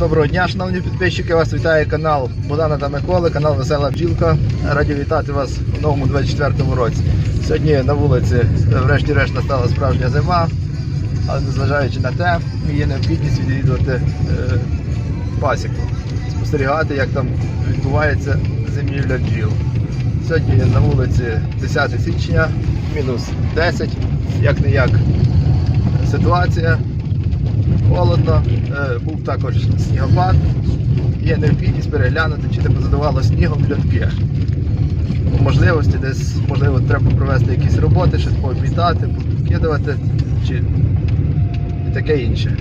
Доброго дня, шановні підписчики. Вас вітає канал Богдана та Миколи, канал Весела Бджілка. Раді вітати вас у новому 24-му році. Сьогодні на вулиці, врешті-решт, настала справжня зима, але незважаючи на те, є необхідність відвідувати е, пасіку, спостерігати, як там відбувається зимівля бджіл. Сьогодні на вулиці 10 січня, мінус 10, як не як ситуація холодно, е, був також снігопад. Є необхідність переглянути, чи не позадавало снігом льотки. По можливості десь, можливо, треба провести якісь роботи, щось пообмітати, покидувати чи і таке інше.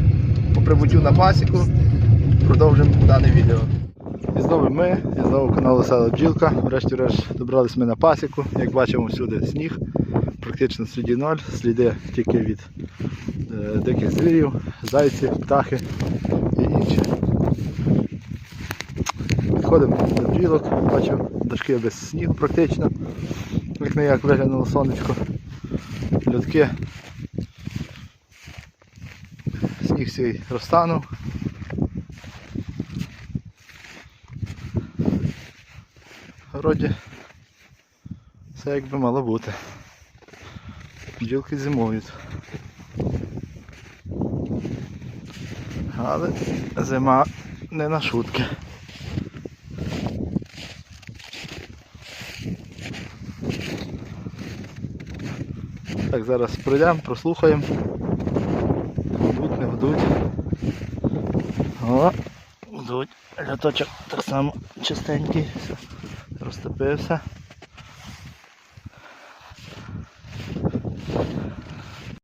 По прибуттю на пасіку продовжимо дане відео. І знову ми, і знову канал Весела Бджілка. Врешті-решт добрались ми на пасіку. Як бачимо, всюди сніг, практично сліді ноль, сліди тільки від е, диких звірів, зайців, птахи і інше. Підходимо до бджілок, бачу дошки без снігу практично, як не як виглянуло сонечко. Льотки. Сніг всій розтанув. Вроді все як би мало бути. Бджілки зимують. Але зима не на шутки. Так, зараз пройдемо, прослухаємо. Гудуть, не гудуть. О, гудуть. Ляточок так само чистенький. Розтопився.